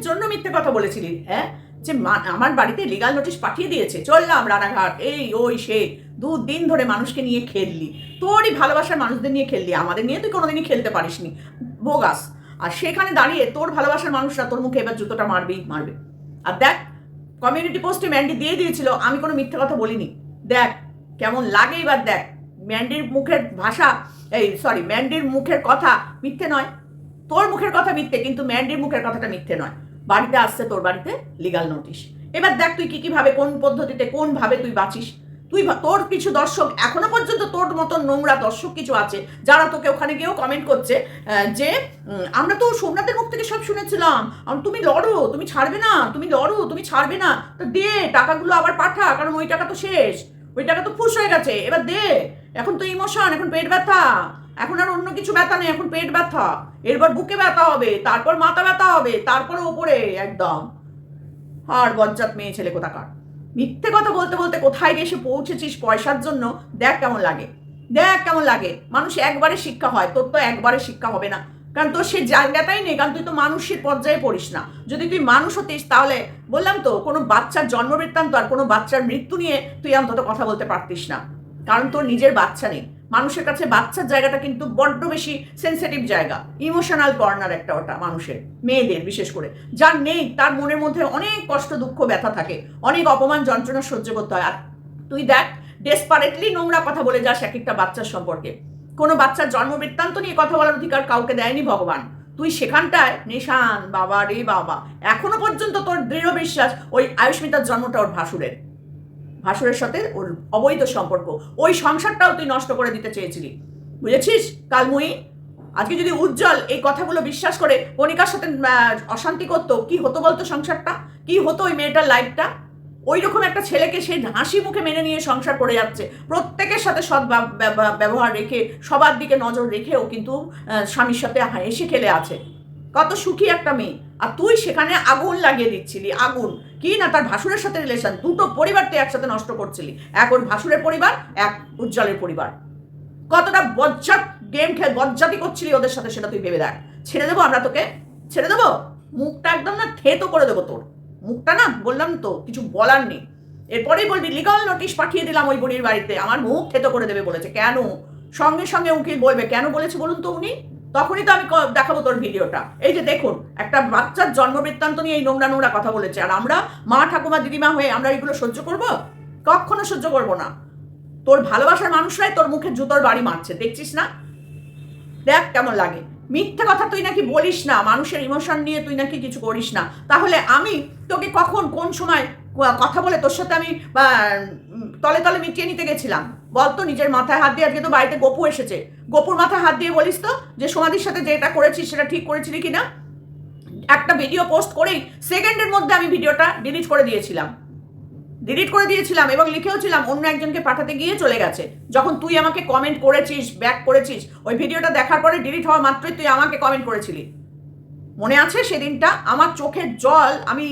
জন্য মিথ্যে কথা বলেছিলি হ্যাঁ? যে আমার বাড়িতে লিগাল নোটিশ পাঠিয়ে দিয়েছে। চললাম রানাঘাট। এই, ওই, সে। দু দিন ধরে মানুষকে নিয়ে খেললি। তোরই ভালোবাসার মানুষদের নিয়ে খেললি। আমাদের নিয়ে তুই কোনোদিনই খেলতে পারিসনি। বোগাস। আর সেখানে দাঁড়িয়ে তোর ভালোবাসার মানুষরা তোর মুখে এবার জুতোটা মারবেই মারবে। আর দেখ কমিউনিটি পোস্টে ম্যান্ডি দিয়ে দিয়েছিল, আমি কোনো মিথ্যে কথা বলিনি। দেখ, কেমন লাগে এবার দেখ। ম্যান্ডির মুখের ভাষা, এই সরি ম্যান্ডির মুখের কথা মিথ্যে নয়। তোর মুখের কথা মিথ্যে, কিন্তু ম্যান্ডির মুখের কথাটা মিথ্যে নয়। বাড়িতে আসছে তোর বাড়িতে লিগাল নোটিশ এবার দেখ তুই কী কীভাবে, কোন পদ্ধতিতে, কোনভাবে তুই বাঁচিস। তুই তোর কিছু দর্শক এখনও পর্যন্ত তোর মতো নোংরা দর্শক কিছু আছে, যারা তোকে ওখানে গিয়েও কমেন্ট করছে যে আমরা তো সোমনাথের মুখ থেকে সব শুনেছিলাম তুমি লড়ো, তুমি ছাড়বে না, তুমি লড়ো, তুমি ছাড়বে না। তো দে, টাকাগুলো আবার পাঠা কারণ ওই টাকা তো শেষ। ওই টাকা তো ফুস হয়ে গেছে। এবার দে, এখন তো ইমোশন, এখন পেট ব্যথা। এখন আর অন্য কিছু ব্যথা নেই, এখন পেট ব্যথা। এরপর বুকে ব্যথা হবে, তারপর মাথা ব্যথা হবে, তারপর ওপরে, একদম। আর বজ্জাত মেয়ে ছেলে কোথাকার? মিথ্যে কথা বলতে বলতে কোথায় এসে পৌঁছেছিস পয়সার জন্য? দেখ কেমন লাগে। দেখ কেমন লাগে। মানুষ একবারে শিক্ষা হয়, তোর তো একবারে শিক্ষা হবে না। কারণ তোর সে জায়গাটাই নেই, কারণ তুই তো মানুষের পর্যায়ে পড়িস না। যদি তুই মানুষ হতিস তাহলে, বললাম তো, কোনো বাচ্চার জন্ম বৃত্তান্ত আর কোনো বাচ্চার মৃত্যু নিয়ে তুই অন্তত কথা বলতে পারতিস না। কারণ তোর নিজের বাচ্চা নেই। মানুষের কাছে বাচ্চার জায়গাটা কিন্তু বড্ড বেশি সেন্সিটিভ জায়গা। ইমোশনাল কর্নার একটা ওটা মানুষের, মেয়েদের বিশেষ করে। যার নেই, তার মনের মধ্যে অনেক কষ্ট, দুঃখ, ব্যথা থাকে। অনেক অপমান, যন্ত্রণা সহ্য করতে হয়। আর তুই দেখ ডেসপারেটলি নোংরা কথা বলে যাস এক একটা বাচ্চার সম্পর্কে। কোনো বাচ্চার জন্ম বৃত্তান্ত নিয়ে কথা বলার অধিকার কাউকে দেয়নি ভগবান। তুই সেখানটায়, নিশান, বাবা রে বাবা, এখনও পর্যন্ত তোর দৃঢ় বিশ্বাস ওই আয়ুষ্মিতার জন্মটা ওর ভাসুরের। ভাসুরের সাথে ওর অবৈধ সম্পর্ক। ওই সংসারটাও তুই নষ্ট করে দিতে চেয়েছিলি। বুঝেছিস, কালমুই? আজকে যদি উজ্জ্বল এই কথাগুলো বিশ্বাস করে, কণিকার সাথে অশান্তি করতো, কি হতো বলতো সংসারটা? কি হতো ওই মেয়েটার লাইফটা? ওই রকম একটা ছেলেকে সে হাসি মুখে মেনে নিয়ে সংসার করে যাচ্ছে। প্রত্যেকের সাথে সৎ ব্যব- ব্যব- ব্যবহার রেখে, সবার দিকে নজর রেখেও কিন্তু স্বামীর সাথে হেসে খেলে আছে। কত সুখী একটা মেয়ে। আর তুই সেখানে আগুন লাগিয়ে দিচ্ছিলি, আগুন। কি না তার ভাসুরের সাথে রিলেশন দুটো পরিবার তুই একসাথে নষ্ট করছিলি। এক ওর ভাসুরের পরিবার, এক উজ্জ্বলের পরিবার। কতটা বজ্জাত গেম খেলে, বজ্জাতি করছিলি ওদের সাথে সেটা তুই ভেবে দেখ। ছেড়ে দেবো আমরা তোকে? ছেড়ে দেবো? মুখটা একদম না থেতো করে দেবো তোর। মুখটা না, বললাম তো, কিছু বলার নেই। এরপরেই বলবি, লিগাল নোটিশ পাঠিয়ে দিলাম ওই বুড়ির বাড়িতে। আমার মুখ থেতো করে দেবে, বলেছে। কেন? সঙ্গে সঙ্গে উকিল বলবে, কেন বলেছে বলুন তো উনি? তখনই তো আমি দেখাবো তোর ভিডিওটা। এই যে দেখুন, একটা বাচ্চার জন্ম বৃত্তান্ত নিয়ে এই নোংরা নোংরা কথা বলেছে। আর আমরা মা, ঠাকুমা, দিদিমা হয়ে আমরা এগুলো সহ্য করব? কখনো সহ্য করব না। তোর ভালোবাসার মানুষরাই তোর মুখে জুতোর বাড়ি মারছে, দেখছিস না? দেখ কেমন লাগে। মিথ্যে কথা তুই নাকি বলিস না, মানুষের ইমোশন নিয়ে তুই নাকি কিছু করিস না। তাহলে আমি তোকে কখন, কোন সময় কথা বলে তোর সাথে আমি তলে তলে মিটিয়ে নিতে গেছিলাম। বল তো নিজের মাথায় হাত দিয়ে, আজকে তো বাড়িতে গপু এসেছে। গপুর মাথায় হাত দিয়ে বলিস তো যে সমাধির সাথে যেটা করেছিস, সেটা ঠিক করেছিলি কিনা? একটা ভিডিও পোস্ট করেই সেকেন্ডের মধ্যে আমি ভিডিওটা ডিলিট করে দিয়েছিলাম। ডিলিট করে দিয়েছিলাম এবং লিখেওছিলাম, অন্য একজনকে পাঠাতে গিয়ে চলে গেছে। যখন তুই আমাকে কমেন্ট করেছিস ব্যাক করেছিস, ওই ভিডিওটা দেখার পরে ডিলিট হওয়া মাত্রই তুই আমাকে কমেন্ট করেছিলি। মনে আছে সেদিনটা? আমার চোখের জল, আমি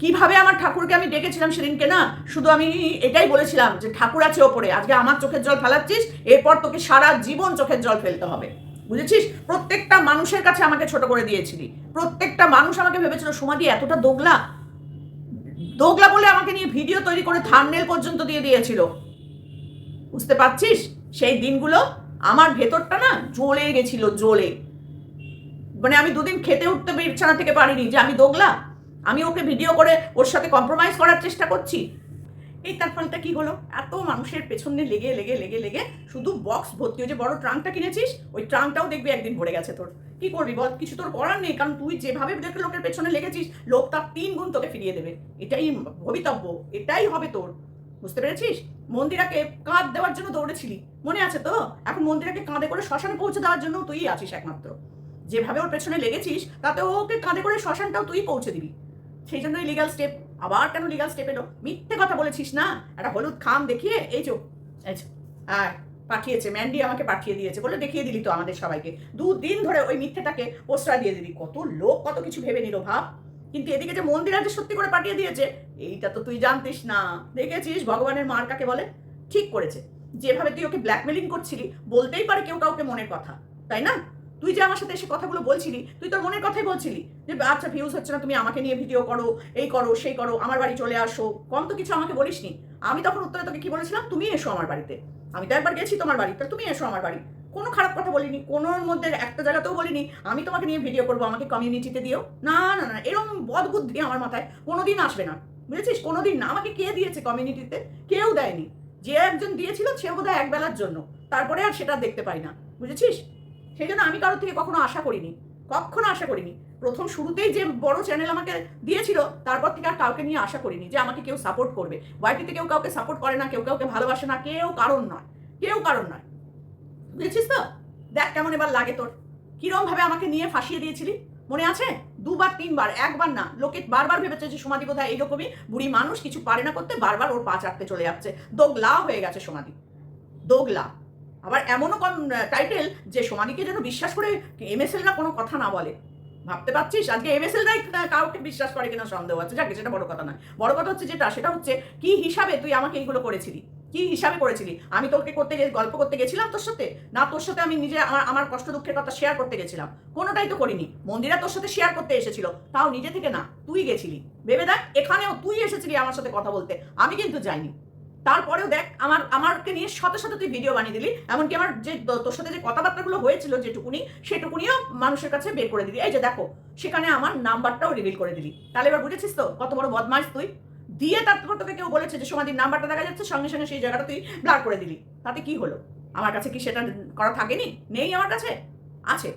কীভাবে আমার ঠাকুরকে আমি ডেকেছিলাম সেদিনকে না, শুধু আমি এটাই বলেছিলাম যে ঠাকুর আছে ওপরে, আজকে আমার চোখের জল ফেলাচ্ছিস, এরপর তোকে সারা জীবন চোখের জল ফেলতে হবে। বুঝেছিস? প্রত্যেকটা মানুষের কাছে আমাকে ছোট করে দিয়েছিলি। প্রত্যেকটা মানুষ আমাকে ভেবেছিল সমাধি এতটা দোগলা? দোগলা বলে আমাকে নিয়ে ভিডিও তৈরি করে থামনেল পর্যন্ত দিয়ে দিয়েছিল। বুঝতে পারছিস? সেই দিনগুলো আমার ভেতরটা না জ্বলে গেছিল, জ্বলে। মানে আমি দুদিন খেতে উঠতে বিছানা থেকে পারিনি যে আমি দোগলা? আমি ওকে ভিডিও করে ওর সাথে কম্প্রোমাইজ করার চেষ্টা করছি। এই তার ফলটা কি হলো? এত মানুষের পেছনে লেগে লেগে লেগে লেগে শুধু বক্স ভর্তি। যে বড় ট্রাঙ্কটা কিনেছিস, ওই ট্রাঙ্কটাও দেখবি একদিন ভরে গেছে তোর। কি করবি বল? কিছু তোর করার নেই, কারণ তুই যেভাবে লোকের পেছনে লেগেছিস লোক তার তিন গুণ তোকে ফিরিয়ে দেবে। এটাই ভবিতব্য, এটাই হবে তোর। বুঝতে পেরেছিস? মন্দিরাকে কাঁধ দেওয়ার জন্য দৌড়েছিলি। মনে আছে তো? এখন মন্দিরাকে কাঁধে করে শ্মশানে পৌঁছে দেওয়ার জন্য তুই আছিস একমাত্র। যেভাবে ওর পেছনে লেগেছিস, তাতে ওকে কাঁধে করে শ্মশানটাও তুই পৌঁছে দিবি। সেই জন্যই লিগাল স্টেপ আবার কেন লিগাল স্টেপ এলো? মিথ্যে কথা বলেছিস না? একটা হলুদ খাম দেখিয়ে, এই চো। এই চো। আয় পাঠিয়েছে ম্যান্ডি আমাকে পাঠিয়ে দিয়েছে বলে দেখিয়ে দিলি তো আমাদের সবাইকে। দুদিন ধরে ওই মিথ্যেটাকে প্রশ্রয় দিয়ে দিলি। কত লোক, কত কিছু ভেবে নিল ভাব। কিন্তু এদিকে যে মন্দির আছে সত্যি করে পাঠিয়ে দিয়েছে, এইটা তো তুই জানতিস না। দেখেছিস? ভগবানের মার কাকে বলে? ঠিক করেছে। যেভাবে তুই ওকে ব্ল্যাকমেলিং করছিলি, বলতেই পারে কেউ কাউকে মনের কথা। তাই না? তুই যে আমার সাথে এসে কথাগুলো বলছিলি, তুই তোর মনের কথাই বলছিলি যে আচ্ছা ভিউজ হচ্ছে না, তুমি আমাকে নিয়ে ভিডিও করো, এই করো, সেই করো, আমার বাড়ি চলে আসো। কম তো কিছু আমাকে বলিসনি। আমি তখন উত্তরে তোকে কি বলেছিলাম? তুমি এসো আমার বাড়িতে। আমি তো একবার গেছি তোমার বাড়ি তাহলে তুমি এসো আমার বাড়ি। কোনো খারাপ কথা বলিনি কোনোর মধ্যে একটা জায়গাতেও বলিনি, আমি তোমাকে নিয়ে ভিডিও করব, আমাকে কমিউনিটিতে দিও। না না না এরকম বদ বুদ্ধি আমার মাথায় কোনোদিন আসবে না। বুঝেছিস? কোনোদিন না, আমাকে কে দিয়েছে কমিউনিটিতে কেউ দেয়নি। যে একজন দিয়েছিল, সে বোধহয় এক বেলার জন্য। তারপরে আর সেটা দেখতে পাই না। বুঝেছিস? সেই জন্য আমি কারোর থেকে কখনো আশা করিনি, কখনো আশা করিনি। প্রথম শুরুতেই যে বড় চ্যানেল আমাকে দিয়েছিল, তারপর থেকে আর কাউকে নিয়ে আশা করিনি যে আমাকে কেউ সাপোর্ট করবে। ওয়াইটিতে কেউ কাউকে সাপোর্ট করে না, কেউ কাউকে ভালোবাসে না, কেউ কারণ নয়, কেউ কারণ নয়। বুঝেছিস তো? দেখ কেমন এবার লাগে তোর। কিরম ভাবে আমাকে নিয়ে ফাঁসিয়ে দিয়েছিলি? মনে আছে? দুবার, তিনবার, একবার না, লোকে বারবার ভেবেছে যে সমাধি কোথায় এইরকমই বুড়ি মানুষ, কিছু পারে না করতে, বারবার ওর পা চাটতে চলে যাচ্ছে। দোগলা হয়ে গেছে সমাধি দোগলা। আবার এমনও কম টাইটেল যে সমাধিকে যেন বিশ্বাস করে এমএসএলরা কোনো কথা না বলে। ভাবতে পারছিস? আজকে এম এস এমএসএলরাই কাউকে বিশ্বাস করে কিনা সন্দেহ আছে। যাকে, সেটা বড় কথা নয়। বড় কথা হচ্ছে যেটা, সেটা হচ্ছে কি হিসাবে তুই আমাকে এইগুলো করেছিলি? কি হিসাবে করেছিলি? আমি তোকে করতে গে- গল্প করতে গেছিলাম তোর সাথে? না, তোর সাথে আমি নিজে আমার আমার কষ্ট দুঃখের কথা শেয়ার করতে গেছিলাম। কোনোটাই তো করিনি। মন্দিরা তোর সাথে শেয়ার করতে এসেছিল। তাও নিজে থেকে না, তুই গেছিলি। ভেবে দেখ, এখানেও তুই এসেছিলি আমার সাথে কথা বলতে। আমি কিন্তু যাইনি। তারপরেও দেখ, আমার, আমারকে নিয়ে সাথে সাথে তুই ভিডিও বানিয়ে দিলি। এমনকি আমার যে তোর সাথে যে কথাবার্তাগুলো হয়েছিল যেটুকুনি, সেটুকুনিও মানুষের কাছে বের করে দিলি। এই যে দেখো, সেখানে আমার নাম্বারটাও রিভিল করে দিলি। তাহলে এবার বুঝেছিস তো, কত বড় বদমাইশ তুই? দিয়ে তারপর তোকে কেউ বলেছে যে সমাধির নাম্বারটা দেখা যাচ্ছে, সঙ্গে সঙ্গে সেই জায়গাটা তুই ব্লার করে দিলি। তাতে কি হলো? আমার কাছে কি সেটা করা থাকেনি? নেই আমার কাছে? আছে।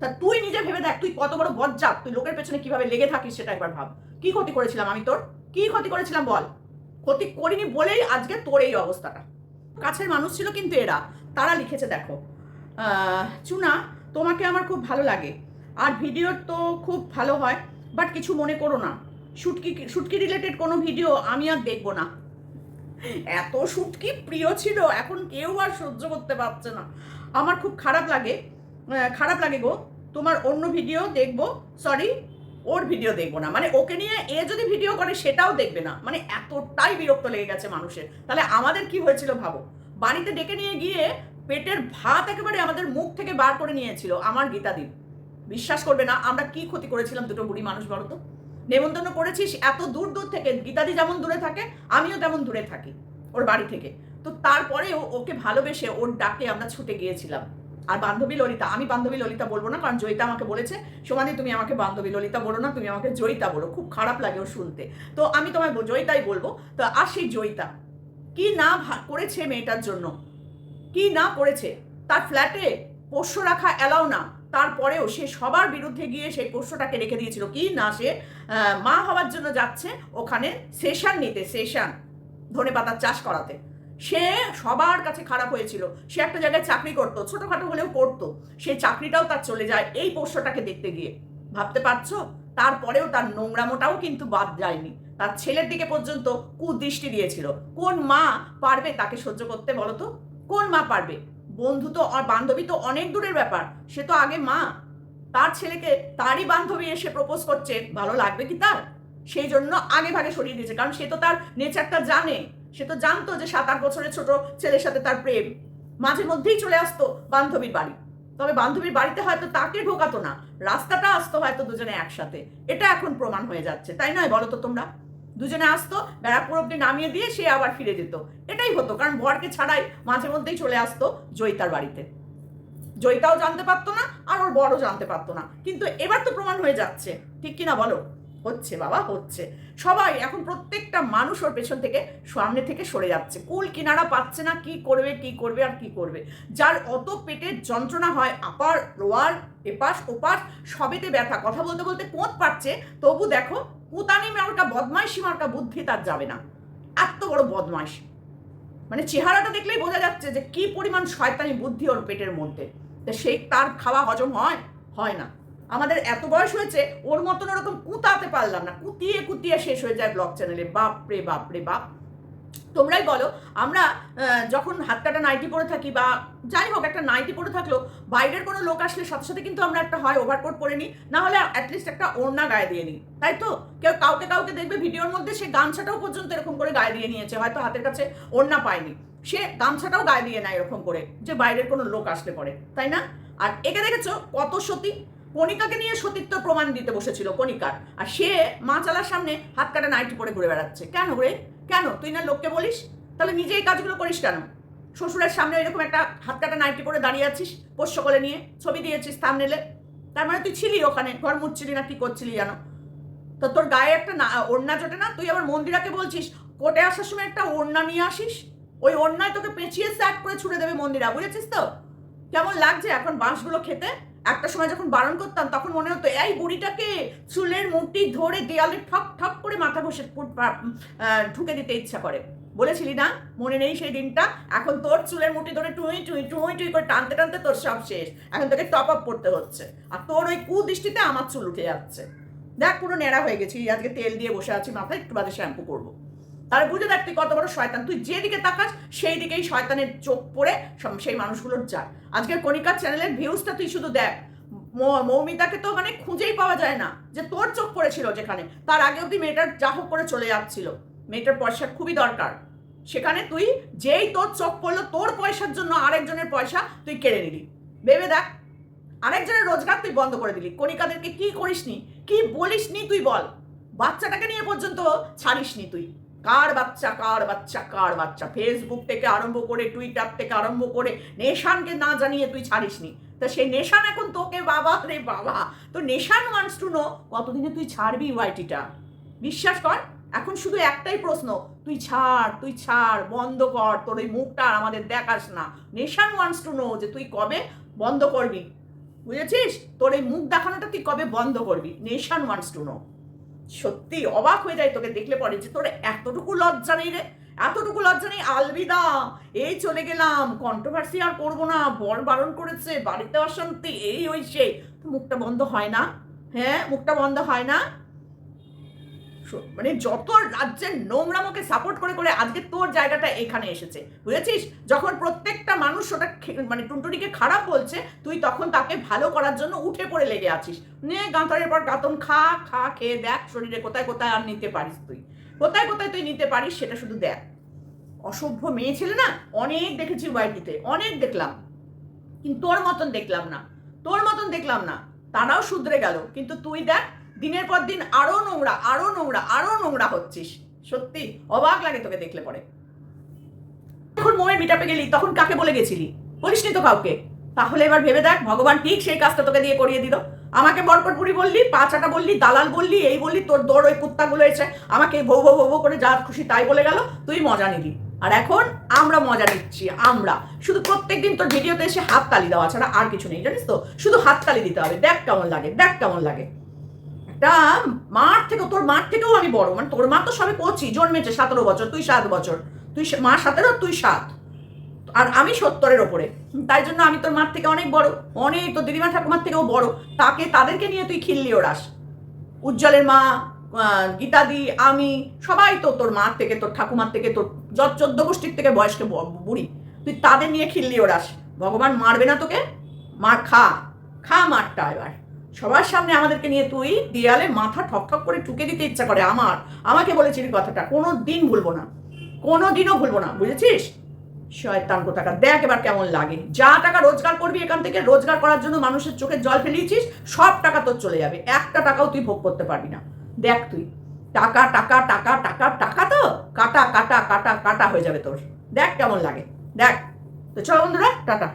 তা তুই নিজে ভেবে দেখ, তুই কত বড় বজ্জাত, তুই লোকের পেছনে কীভাবে লেগে থাকিস সেটা একবার ভাব। কি ক্ষতি করেছিলাম আমি তোর? কি ক্ষতি করেছিলাম বল? ক্ষতি করিনি বলেই আজকে তোর এই অবস্থাটা। কাছের মানুষ ছিল কিন্তু এরা। তারা লিখেছে, দেখো চুনা, তোমাকে আমার খুব ভালো লাগে। আর ভিডিও তো খুব ভালো হয় বাট কিছু মনে করো না। শুটকি শুটকি রিলেটেড কোনো ভিডিও আমি আর দেখব না। এত শুটকি প্রিয় ছিল, এখন কেউ আর সহ্য করতে পারছে না। আমার খুব খারাপ লাগে খারাপ লাগে গো। তোমার অন্য ভিডিও দেখব সরি ওর ভিডিও দেখব না। মানে ওকে নিয়ে এ যদি ভিডিও করে, সেটাও দেখবে না। মানে এতটাই বিরক্ত লেগে গেছে মানুষের। তাহলে আমাদের কি হয়েছিল ভাবো? বাড়িতে ডেকে নিয়ে গিয়ে পেটের ভাত একেবারে আমাদের মুখ থেকে বার করে নিয়েছিল আমার গীতাদি। বিশ্বাস করবে না, আমরা কি ক্ষতি করেছিলাম দুটো বুড়ি মানুষ বলো তো? নেমন্তন্ন করেছিস, এত দূর দূর থেকে, গীতাদি যেমন দূরে থাকে, আমিও তেমন দূরে থাকি ওর বাড়ি থেকে। তো তারপরেও ওকে ভালোবেসে ওর ডাকে আমরা ছুটে গিয়েছিলাম। আর বান্ধবী ললিতা, আমি বান্ধবী ললিতা বলব না, কারণ জয়িতা আমাকে বলেছে সমাধি তুমি আমাকে বান্ধবী ললিতা বলো না, তুমি আমাকে জয়িতা বলো, খুব খারাপ লাগে ও শুনতে। তো আমি তোমায় জয়িতাই বলব, তো আর সেই জয়িতা, কি না করেছে মেয়েটার জন্য? কি না করেছে? তার ফ্ল্যাটে পোষ্য রাখা এলাও না, তারপরেও সে সবার বিরুদ্ধে গিয়ে সেই পোষ্যটাকে রেখে দিয়েছিল। কি না সে মা হওয়ার জন্য যাচ্ছে ওখানে সেশন নিতে, সেশন ধনে পাতার চাষ করাতে। সে সবার কাছে খারাপ হয়েছিল। সে একটা জায়গায় চাকরি করতো, ছোটখাটো হলেও করতো। সেই চাকরিটাও তার চলে যায় এই পোষ্যটাকে দেখতে গিয়ে। ভাবতে পারছ? তারপরেও তার নোংরামোটাও কিন্তু বাদ যায়নি। তার ছেলের দিকে পর্যন্ত কুদৃষ্টি দিয়েছিল। কোন মা পারবে তাকে সহ্য করতে বলো তো? কোন মা পারবে? বন্ধু তো আর বান্ধবী তো অনেক দূরের ব্যাপার। সে তো আগে মা। তার ছেলেকে তারই বান্ধবী এসে প্রপোজ করছে। ভালো লাগবে কি তার? সেই জন্য আগে ভাগে সরিয়ে দিয়েছে। কারণ সে তো তার নেচারটা জানে। সে তো জানতো যে সাত আট বছরের ছোট ছেলের সাথে তার প্রেম। মাঝে মধ্যেই চলে আসতো বান্ধবীর বাড়ি। তবে বান্ধবীর বাড়িতে হয়তো তাকে ঢোকাতো না। রাস্তাটা আসতো হয়তো দুজনে একসাথে। এটা এখন প্রমাণ হয়ে যাচ্ছে। তাই নয় বলো তো তোমরা? দুজনে আসতো, ব্যারাকপুর অব্দি নামিয়ে দিয়ে সে আবার ফিরে যেত। এটাই হতো। কারণ বরকে ছাড়াই মাঝে মধ্যেই চলে আসতো জয়িতার বাড়িতে। জয়িতাও জানতে পারতো না, আর ওর বড় জানতে পারতো না। কিন্তু এবার তো প্রমাণ হয়ে যাচ্ছে। ঠিক কিনা বলো? হচ্ছে, বাবা, হচ্ছে। সবাই, এখন প্রত্যেকটা মানুষ ওর পেছন থেকে সামনে থেকে সরে যাচ্ছে। কুল কিনারা পাচ্ছে না, কি করবে কি করবে আর কি করবে। যার অত পেটের যন্ত্রণা হয়, আপার, লোয়ার, এপাশ, ওপাশ, সবেতে ব্যথা। কথা বলতে বলতে কোঁত পাচ্ছে, তবু দেখো কুতানি মার্কা, বদমাইশি মার্কা বুদ্ধি তার যাবে না। এত বড় বদমাইশ। মানে চেহারাটা দেখলেই বোঝা যাচ্ছে যে কি পরিমাণ শয়তানি বুদ্ধি ওর পেটের মধ্যে। তা সেই তার খাওয়া হজম হয়? হয় না। আমাদের এত বয়স হয়েছে, ওর মতন ওরকম কুতাতে পারলাম না। কুতিয়ে কুতিয়ে শেষ হয়ে যায় ব্লগ চ্যানেলে বাপ রে বাপ রে বাপ। তোমরাই বলো, আমরা যখন হাতটাটা নাইটি পরে থাকি বা যাই হোক, একটা নাইটি পরে থাকল বাইরের কোনো লোক আসলে সাথে সাথে কিন্তু আমরা একটা হয় ওভারকোট পরে নিই, না হলে অ্যাটলিস্ট একটা ওড়না গায়ে দিয়ে নিই। তাই তো? কেউ কাউকে কাউকে দেখবে ভিডিওর মধ্যে সে গামছাটাও পর্যন্ত এরকম করে গায়ে দিয়ে নিয়েছে, হয়তো হাতের কাছে ওড়না পায়নি। সে গামছাটাও গায়ে দিয়ে নেয় এরকম করে, যে বাইরের কোনো লোক আসলে পরে। তাই না? আর একে দেখেছ? কত সতী? কণিকাকে নিয়ে সতীত্ব প্রমাণ দিতে বসেছিল কণিকার। আর সে মা চালার সামনে হাত কাটা নাইটি পরে ঘুরে বেড়াচ্ছে। কেন রে? কেন? তুই না লোককে বলিস? তাহলে নিজে এই কাজগুলো করিস কেন? শ্বশুরের সামনে এরকম একটা হাত কাটা নাইটি পরে দাঁড়িয়ে আছিস, পোষ্য করে নিয়ে ছবি দিয়েছিস থামনেলে তার মানে তুই ছিলি ওখানে, ঘর মুচ্ছিলি না, কি করছিলি জানো? তো তোর গায়ে একটা না, ওড়না জোটে না? তুই আবার মন্দিরাকে বলছিস, কোর্টে আসার সময় একটা ওড়না নিয়ে আসিস? ওই ওড়নায় তোকে পেঁচিয়ে স্যাক করে ছুড়ে দেবে মন্দিরা, বুঝেছিস তো? কেমন লাগছে এখন বাঁশগুলো খেতে? একটা সময় যখন বারণ করতাম, তখন মনে হতো, এই বুড়িটাকে চুলের মুঠি ধরে দেয়ালে ঠক ঠক করে মাথা ঘষে ঢুকে দিতে ইচ্ছা করে। বলেছিলি না? মনে নেই সেই দিনটা? এখন তোর চুলের মুঠি ধরে টুই টুই টুই টুই করে টানতে টানতে তোর সব শেষ। এখন তোকে টপ আপ করতে হচ্ছে। আর তোর ওই কুদৃষ্টিতে আমার চুল উঠে যাচ্ছে। দেখ পুরো নেড়া হয়ে গেছি। আজকে তেল দিয়ে বসে আছি, মাথায় একটু বাদে শ্যাম্পু করব। তাহলে বুঝে দেখ তুই কত বড় শয়তান। তুই যেদিকে তাকাস সেই দিকেই শয়তানের চোখ পড়ে সেই মানুষগুলোর যায় আজকের কণিকার চ্যানেলের ভিউজটা তুই শুধু দেখ। মৌমিতাকে তো মানে খুঁজেই পাওয়া যায় না যে তোর চোখ পড়েছিল যেখানে। তার আগে অব্দি মেয়েটার যা হোক করে চলে যাচ্ছিল। মেয়েটার পয়সা খুবই দরকার। সেখানে তুই যেই তোর চোখ পড়ল, তোর পয়সার জন্য আরেকজনের পয়সা তুই কেড়ে নিলি। ভেবে দেখ। আরেকজনের রোজগার তুই বন্ধ করে দিলি। কণিকাদেরকে কি করিসনি? কি বলিসনি তুই বল। বাচ্চাটাকে নিয়ে পর্যন্ত ছাড়িসনি তুই। কার বাচ্চা কার বাচ্চা কার বাচ্চা? ফেসবুক থেকে আরম্ভ করে টুইটার থেকে আরম্ভ করে, নেশানকে না জানিয়ে তুই ছাড়িসনি। তা সেই নেশান এখন তোকে, বাবা রে বাবা! তো নেশান ওয়ান্স টু নো কতদিনে তুই ছাড়বি ওয়াইটিটা বিশ্বাস কর, এখন শুধু একটাই প্রশ্ন, তুই ছাড় তুই ছাড়, বন্ধ কর, তোর ওই মুখটা আর আমাদের দেখাস না। নেশান ওয়ান্স টু নো যে তুই কবে বন্ধ করবি। বুঝেছিস? তোর এই মুখ দেখানোটা তুই কবে বন্ধ করবি? নেশান ওয়ান্স টু নো সত্যি অবাক হয়ে যায় তোকে দেখলে পরে যে তোর এতটুকু লজ্জা নেই রে, এতটুকু লজ্জা নেই, আলবিদা, এই চলে গেলাম কন্ট্রোভার্সি আর করব না, বর বারণ করেছে, বাড়িতে অশান্তি, এই ওই সেই মুখটা বন্ধ হয় না হ্যাঁ মুখটা বন্ধ হয় না? মানে যত রাজ্যের নোংরামোকে সাপোর্ট করে করে আজকে তোর জায়গাটা এখানে এসেছে, বুঝেছিস? যখন প্রত্যেকটা মানুষ ওটা মানে টুনটুনিকে খারাপ বলছে, তুই তখন তাকে ভালো করার জন্য উঠে পড়ে লেগে আছিস। নে গাঁতারের পর গাতন খা খা, খেয়ে দেখ শরীরে কোথায় কোথায় আর নিতে পারিস তুই। কোথায় কোথায় তুই নিতে পারিস সেটা শুধু দেখ। অসভ্য মেয়ে ছেলে না, অনেক দেখেছি ওয়াইটিতে অনেক দেখলাম। কিন্তু তোর মতন দেখলাম না, তোর মতন দেখলাম না, তারাও শুধরে গেল। কিন্তু তুই দেখ দিনের পর দিন আরও নোংরা আরও নোংরা আরও নোংরা হচ্ছিস। সত্যি, অবাক লাগে তোকে দেখলে পরে। যখন মোয়ের মিটাপে গেলি, তখন কাকে বলে গেছিলি? বলিসনি তো কাউকে? তাহলে এবার ভেবে দেখ, ভগবান ঠিক সেই কাজটা তোকে দিয়ে করিয়ে দিল। আমাকে বরকটপুরি বললি পাঁচাটা বললি, দালাল বললি, এই বললি, তোর দৌড় ওই কুত্তাগুলো এসে আমাকে ভৌ ভৌ ভৌ করে যা খুশি তাই বলে গেল, তুই মজা নিলি। আর এখন আমরা মজা নিচ্ছি, আমরা। শুধু প্রত্যেকদিন তোর ভিডিওতে এসে হাত তালি দেওয়া ছাড়া আর কিছু নেই, জানিস তো? শুধু হাত তালি দিতে হবে, দেখ কেমন লাগে, দেখ কেমন লাগে। একটা মার থেকে, তোর মার থেকেও আমি বড়। মানে তোর মা তো সবে কচি জন্মেছে সতেরো বছর, তুই সাত বছর। তুই মা সতেরো তুই সাত। আর আমি সত্তরের ওপরে। তাই জন্য আমি তোর মার থেকে অনেক বড়। অনেক, তোর দিদিমা ঠাকুমার থেকেও বড়। তাকে, তাদেরকে নিয়ে তুই খিল্লি ওড়াস। উজ্জ্বলের মা গীতাদি, আমি, সবাই তো তোর মার থেকে, তোর ঠাকুমার থেকে, তোর যত চোদ্দ গোষ্ঠীর থেকে বয়স্ক বুড়ি, তুই তাদের নিয়ে খিল্লি ওড়াস। ভগবান মারবে না তোকে, মার খা। খা মারটা এবার। সবার সামনে আমাদেরকে নিয়ে তুই দেয়ালে মাথা ঠক ঠক করে ঠুকে দিতে ইচ্ছা করে, আমার। আমাকে বলেছিলি কথাটা কোনো দিন ভুলবো না। কোনো দিনও ভুলবো না, বুঝেছিস? শয়তান টাকা দেখ এবার কেমন লাগে। যা টাকা রোজগার করবি এখান থেকে, রোজগার করার জন্য মানুষের চোখে জল ফেলিয়েছিস, সব টাকা তোর চলে যাবে। একটা টাকাও তুই ভোগ করতে পারবি না। দেখ তুই, টাকা টাকা টাকা টাকা টাকা তো? কাটা কাটা কাটা কাটা হয়ে যাবে তোর। দেখ কেমন লাগে। দেখ। তো চল বন্ধুরা, টাটা।